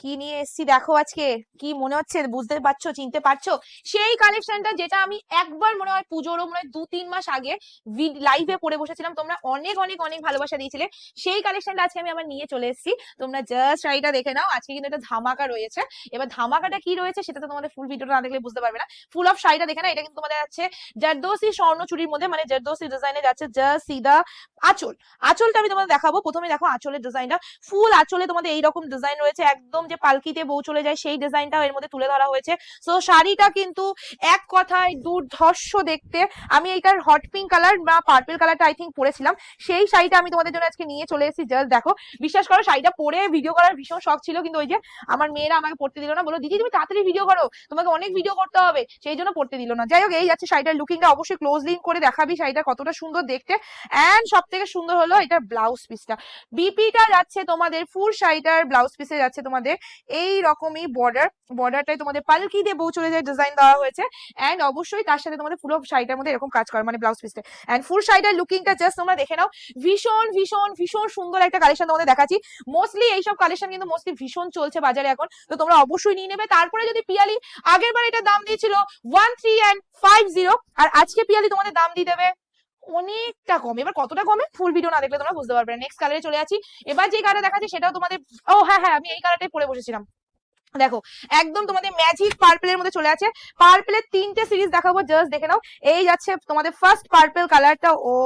কি নিয়ে এসেছি দেখো আজকে? কি মনে হচ্ছে? বুঝতে পারছ? চিনতে পারছ? সেই কালেকশনটা যেটা আমি একবার মনে হয় পুজোরও মনে হয় দু তিন মাস আগে লাইভে পড়ে বসেছিলাম। তোমরা অনেক অনেক অনেক ভালোবাসা দিয়েছিলে। সেই কালেকশনটা আজকে আমি আবার নিয়ে চলে এসেছি। তোমরা জাস্ট শাড়িটা দেখে নাও। আজকে কিন্তু একটা ধামাকা রয়েছে। এবার ধামাকাটা কি রয়েছে সেটা তো তোমাদের ফুল ভিডিওটা না দেখলে বুঝতে পারবে না। ফুল অফ শাড়িটা দেখে না এটা কিন্তু তোমাদের আছে জারদোসি স্বর্ণ চুরির মধ্যে। মানে জারদোসি ডিজাইনে যাচ্ছে জাস্ট সিদা আঁচল। আঁচলটা আমি তোমাদের দেখাবো। প্রথমে দেখো আঁচলের ডিজাইনটা ফুল আঁচলে তোমাদের এইরকম ডিজাইন রয়েছে। একদম যে পালকিতে বউ চলে যায়, সেই ডিজাইনটাও এর মধ্যে তুলে ধরা হয়েছে। সো শাড়িটা কিন্তু এক কথায় দুর্ধর্ষ দেখতে। আমি এইটার হট পিঙ্ক কালার বা পার্পল কালারটা আই থিঙ্ক পরেছিলাম। সেই শাড়িটা আমি তোমাদের জন্য আজকে নিয়ে চলে এসেছি। জাস্ট দেখো, বিশ্বাস করো, শাড়িটা পরে ভিডিও করার ভীষণ শখ ছিল। কিন্তু ওই যে আমার মেয়েরা আমাকে পড়তে দিল না। বলো, দিদি, তুমি তাড়াতাড়ি ভিডিও করো। তোমাকে অনেক ভিডিও করতে হবে। সেই জন্য পড়তে দিল না। যাই হোক, এই যাচ্ছে শাড়িটার লুকিংটা অবশ্যই ক্লোজ লিঙ্ক করে দেখাবি শাড়িটা কতটা সুন্দর দেখতে। অ্যান্ড সব থেকে সুন্দর হলো এটার ব্লাউজ পিসটা বিপিটা যাচ্ছে তোমাদের ফুল শাড়িটার ব্লাউজ পিসে যাচ্ছে তোমাদের এই রকমই বর্ডার বর্ডারটাই তোমাদের পালকি দিয়ে বউ চলে যায় ডিজাইন দেওয়া হয়েছে। অ্যান্ড অবশ্যই তার সাথে তোমাদের পুরো শাড়িটার মধ্যে এরকম কাজ করা মানে ব্লাউজ পিসটা অ্যান্ড ফুল শাড়িটার লুকিংটা জাস্ট তোমরা দেখে নাও, ভীষণ ভীষণ ভীষণ সুন্দর একটা কালেকশন তোমাদের দেখাচ্ছি। মোস্টলি এইসব কালেকশন কিন্তু মোস্টলি ভীষণ চলছে বাজারে এখন, তো তোমরা অবশ্যই নিয়ে নেবে। তারপরে যদি পিয়ালি আগের বার এটা দাম দিয়েছিল one three and five zero আর আজকে পিয়ালি তোমাদের দাম দিয়ে দেবে। অনেকটা কম। এবার কতটা কমে? ফুল ভিডিও না দেখলে তোমরা বুঝতে পারবে। নেক্সট কালারে চলে আছি এবার যে কালার দেখাচ্ছি সেটাও তোমাদের ও হ্যাঁ হ্যাঁ আমি এই কালারটাই পরে বসেছিলাম। দেখো, একদম তোমাদের ম্যাজিক পার্পেলের মধ্যে চলে আছে। পার্পেলের তিনটে সিরিজ দেখাবো জাস্ট দেখে নাও। এই যাচ্ছে তোমাদের ফার্স্ট পার্পেল কালারটা ও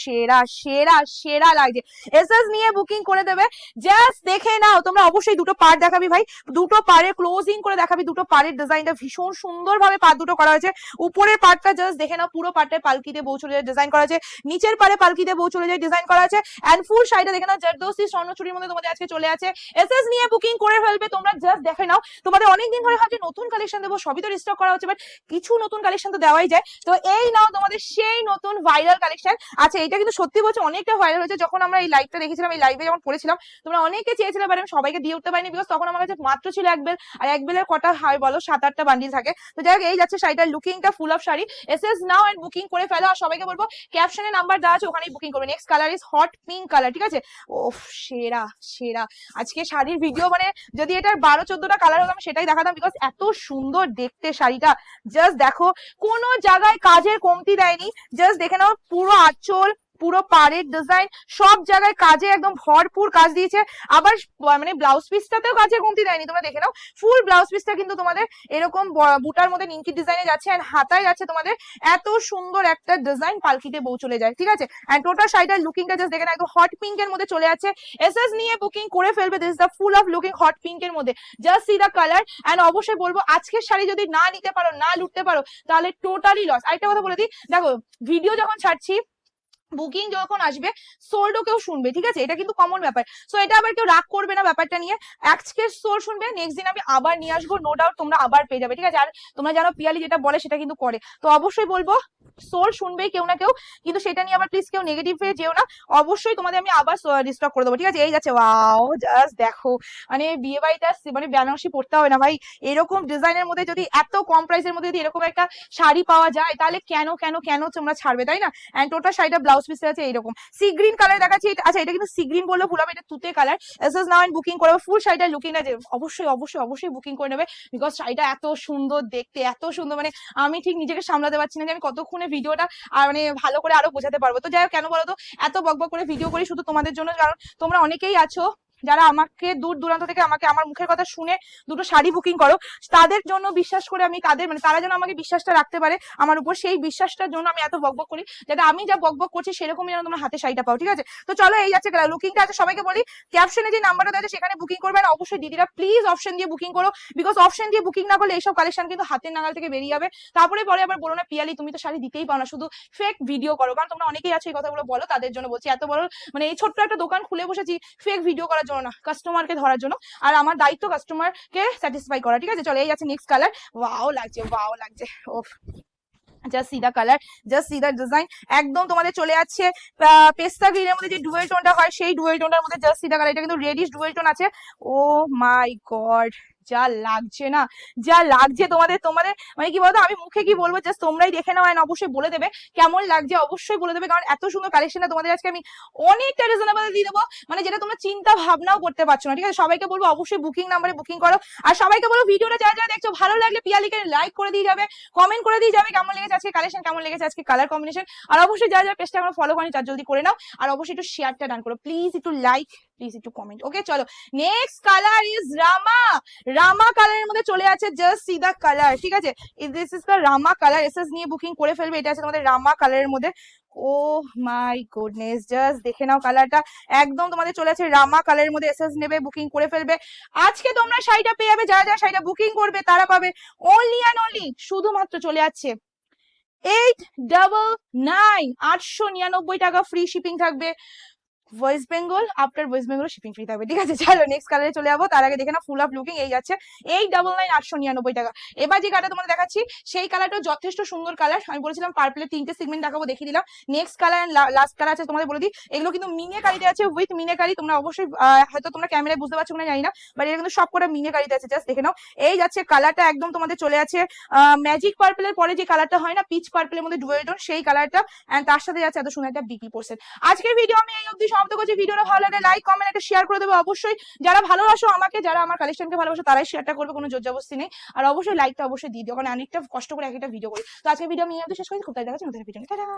সেরা সেরা সেরা লাগছে। এসএস নিয়ে বুকিং করে দেবে। জাস্ট দেখে নাও, তোমরা অবশ্যই দুটো পার্ট দেখাবি ভাই। দুটো পারে ক্লোজিং করে দেখাবি দুটো পাড়ের ডিজাইনটা ভীষণ সুন্দর ভাবে পার্ট দুটো করা হয়েছে। উপরের পার্টটা জাস্ট দেখে নাও, পুরো পার্টে পালকিতে বউ চলে যায় ডিজাইন করা আছে নিচের পারে পালকিতে বউ চলে যায় ডিজাইন করা আছে এন্ড ফুল শাড়িটা দেখে নাও জারদোসি স্বর্ণচুরির মধ্যে তোমাদের আজকে চলে আছে। এসএস নিয়ে বুকিং করে ফেলবে, তোমরা জাস্ট দেখে নাও। তোমাদের অনেকদিন ধরে হয়তো নতুন কালেকশন দেবো, সবই তো রিস্টক করা হচ্ছে বাট কিছু নতুন কালেকশন তো দেওয়াই যায়। তো এই নাও তোমাদের সেই নতুন ভাইরাল কালেকশন আচ্ছা এটা কিন্তু সত্যি বলছে, অনেকটা ভাইরাল হয়েছে। যখন আমরা এই লাইভটা দেখেছিলাম, এই লাইভে যখন পড়েছিলাম, তোমরা অনেকে চেয়েছিলে বাট আমি সবাইকে দিয়ে উঠতে পারিনি বিকজ তখন আমার কাছে মাত্র ছিল এক বেল আর এক বেলের কটা হয় বলো, সাত, আটটা বান্ডিল থাকে। তো যাই হোক, এই যাচ্ছে শাড়িটার লুকিংটা full of sari. S S now and booking করে ফেলো, আর সবাইকে বলব ক্যাপশনে নাম্বার দেওয়া আছে, ওখানেই বুকিং করবে। Next colour is hot pink colour ঠিক আছে? ওফ, সেরা সেরা। আজকে শাড়ির ভিডিও মানে যদি এটার বারো, চোদ্দটা কালার হোক, আমি সেটাই দেখাতাম বিকজ এত সুন্দর দেখতে শাড়িটা। জাস্ট দেখো, কোনো জায়গায় কাজের কমতি দেয়নি। জাস্ট দেখে নাও, পুরো আঁচল পুরো পাড়ের ডিজাইন সব জায়গায় কাজে একদম ভরপুর কাজ দিয়েছে। আবার মানে ব্লাউজ পিসটাতেও কাজের কমতি দেয়নি, তোমরা দেখে নাও। ফুল ব্লাউজ পিসটা কিন্তু তোমাদের এরকম বুটার মধ্যে নিমকি ডিজাইনে যাচ্ছে আর হাতায় যাচ্ছে তোমাদের এত সুন্দর একটা ডিজাইন পালকিতে বউ চলে যায়, ঠিক আছে? এন্ড টোটাল শাড়িটার লুকিংটা জাস্ট দেখে না একদম হট পিঙ্ক এর মধ্যে চলে যাচ্ছে। এসএস নিয়ে বুকিং করে ফেলবে this the full of looking hot pink এর মধ্যে। Just see the colour and অবশ্যই বলব, আজকের শাড়ি যদি না নিতে পারো, না লুটতে পারো, তাহলে টোটালি লস আরেকটা কথা বলে দিই, দেখো ভিডিও যখন ছাড়ছি বুকিং যখন আসবে সোল্ডও কেউ শুনবে, ঠিক আছে? এটা কিন্তু কমন ব্যাপার। সো এটা আবার কেউ রাগ করবে না ব্যাপারটা নিয়ে। আজকে সোল শুনবে নেক্সট দিন আমি আবার নিয়ে আসব নো ডাউট তোমরা আবার পেয়ে যাবে, ঠিক আছে? আর তোমরা জানো পিয়ালি যেটা বলে, সেটা কিন্তু করে। তো অবশ্যই বলব সোল শুনবেই কেউ না কেউ, কিন্তু সেটা নিয়ে আবার প্লিজ কেউ নেগেটিভ হয়ে যেও না। অবশ্যই তোমাদের আমি আবার রিস্টক করে দেবো, ঠিক আছে? এই যাচ্ছে ওয়াও জাস্ট দেখো। মানে বিয়ে আসছে মানে বেনারসি পড়তে হবে না, ভাই। এরকম ডিজাইনের মধ্যে যদি, এত কম প্রাইসের মধ্যে যদি এরকম একটা শাড়ি পাওয়া যায়, তাহলে কেন কেন কেন তোমরা ছাড়বে, তাই না? অ্যান্ড টোটাল শাড়িটা ব্লাউজ পিসে আছে, এইরকম। সি গ্রিন কালার দেখাচ্ছি আচ্ছা এটা কিন্তু সি গ্রিন বললে ভুল এটা তুতে colour S S now booking করবে ফুল শাড়িটা লুকিংটা যে অবশ্যই অবশ্যই অবশ্যই বুকিং করে নেবে বিকজ শাড়িটা এত সুন্দর দেখতে, এত সুন্দর মানে আমি ঠিক নিজেকে সামলাতে পারছি না যে আমি কতক্ষণে ভিডিওটা আর মানে ভালো করে আরও বোঝাতে পারব। তো যাই হোক, কেন বলো তো? এত বকবক করে ভিডিও করি শুধু তোমাদের জন্য, কারণ তোমরা অনেকেই আছো। যারা আমাকে দূর দূরান্ত থেকে আমাকে আমার মুখের কথা শুনে দুটো শাড়ি বুকিং করো, তাদের জন্য বিশ্বাস করে আমি তাদের মানে তারা যেন আমাকে বিশ্বাসটা রাখতে পারে আমার উপর, সেই বিশ্বাসটার জন্য আমি এত বকবক করি যাতে আমি যা বকবক করছি সেরকমই যেন তোমরা হাতে শাড়িটা পাও, ঠিক আছে? তো চলো এই যাচ্ছে লুকিংটা আছে, সবাইকে বলি ক্যাপশনে যে নাম্বারটা আছে সেখানে বুকিং করবেন অবশ্যই দিদিরা প্লিজ অপশন দিয়ে বুকিং করো বিকজ অপশন দিয়ে বুকিং না করলে এইসব কালেকশন কিন্তু হাতের নাগাল থেকে বেরিয়ে যাবে। তারপরে পরে আবার বলো না, পিয়ালি, তুমি তো শাড়ি দিতেই পাও না, শুধু ফেক ভিডিও করো, কারণ তোমরা অনেকেই আছে এই কথাগুলো বলো, তাদের জন্য বলছি, এত বড় মানে এই ছোট্ট একটা দোকান খুলে বসেছি ফেক ভিডিও করার না কাস্টমারকে ধরার জন্য। আর আমার দায়িত্ব কাস্টমারকে স্যাটিসফাই করা, ঠিক আছে? চলো, এই আছে নেক্সট কালার ওয়াও লাগছে ওয়াও লাগছে। ওফ just see the colour just see the design একদম তোমাদের চলে যাচ্ছে পেস্তা গ্রিনের মধ্যে যে ডুয়েল টোনটা হয়, সেই ডুয়েল টোনটার মধ্যে জাস্ট সি দা কালার এটা কিন্তু রেডিশ ডুয়েল টোন আছে। ও মাই গড যা লাগছে না, যা লাগছে তোমাদের তোমাদের মানে কি বলতো, আমি মুখে কি বলব জাস্ট তোমরাই দেখে নাও অবশ্যই বলে দেবে, কেমন লাগছে অবশ্যই বলে দেবে, কারণ এত সুন্দর কালেকশনটা তোমাদের আজকে আমি অনেকটা রিজনেবল দিয়ে দেবো মানে যেটা তোমরা চিন্তা ভাবনাও করতে পারছ না, ঠিক আছে? সবাইকে বলব অবশ্যই বুকিং নাম্বারে বুকিং করো, আর সবাইকে বলো ভিডিওটা যারা যারা দেখছ, ভালো লাগলে পিয়ালিকে লাইক করে দিয়ে যাবে কমেন্ট করে দিয়ে যাবে কেমন লেগেছে আজকে কালেকশন কেমন লেগেছে আজকে কালার কম্বিনেশন আর অবশ্যই যারা যারা পেজটা আমরা ফলো করি তার জলদি করে নাও, আর অবশ্যই একটু শেয়ারটা ডান করো প্লিজ একটু লাইক প্লিজ একটু কমেন্ট ওকে চলো। নেক্সট কালার ইজ রামা রামা কালারের মধ্যে চলে আছে জাস্ট সি দা কালার ঠিক আছে? দিস ইজ দ্য রামা কালার এসএস নিয়ে বুকিং করে ফেলবে, এটা আছে তোমাদের রামা কালারের মধ্যে। ও মাই গুডনেস জাস্ট দেখে নাও কালারটা একদম তোমাদের চলে আছে রামা কালারের মধ্যে এসএস নেবে বুকিং করে ফেলবে। আজকে তোমরা শাড়িটা পেয়ে যাবে, যারা যারা শাড়িটা বুকিং করবে, তারা পাবে অনলি অ্যান্ড অনলি শুধুমাত্র চলে যাচ্ছে এইট ডাবল নাইন আটশো নিরানব্বই টাকা ফ্রি শিপিং থাকবে। West Bengal after West Bengal shipping free থাকবে, ঠিক আছে? চলো নেক্সট কালারে চলে যাব, তার আগে দেখে না ফুল অফ লুকিং এই যাচ্ছে, এই ডাবল নাইন আটশো নিরানব্বই টাকা। এবার যে কালারটা তোমাদের দেখাচ্ছি, সেই কালারটাও যথেষ্ট সুন্দর কালার আমি বলেছিলাম পার্পলের তিনটে সেগমেন্ট দেখাবো, দেখিয়ে দিলাম। নেক্সট কালার লাস্ট কালার আছে, তোমাদের বলে দিই, এগুলো কিন্তু মিনে কারিতে আছে উইথ মিনে কারি তোমরা অবশ্যই হয়তো তোমরা ক্যামেরায় বুঝতে পারছ কিনা জানি না বাট এটা কিন্তু সব কটা মিনে কারিতে আছে জাস্ট দেখে নাও। এই যাচ্ছে কালারটা একদম তোমাদের চলে আছে ম্যাজিক পার্পলের পরে যে কালারটা হয় না পিচ পার্পলের মধ্যে ডুয়েটন সেই কালারটা এন্ড তার সাথে যাচ্ছে এত সুন্দর একটা বিক্রি করছেন আজকের ভিডিও আমি এই অবধি সমাপ্ত করছি ভিডিওটা ভালো লাগে লাইক কমেন্ট একটা শেয়ার করে দেবে অবশ্যই। যারা ভালোবাসো আমাকে, যারা আমার কালেকশনকে ভালোবাসো, তারাই শেয়ারটা করবে, কোনো জোর জবস্তি নেই। আর অবশ্যই লাইকটা অবশ্যই দিয়ে দিও, কারণ অনেকটা কষ্ট করে একটা ভিডিও করি। তো আজকে ভিডিও আমি শেষ করি খুব তাই দেখাচ্ছি নতুন ভিডিও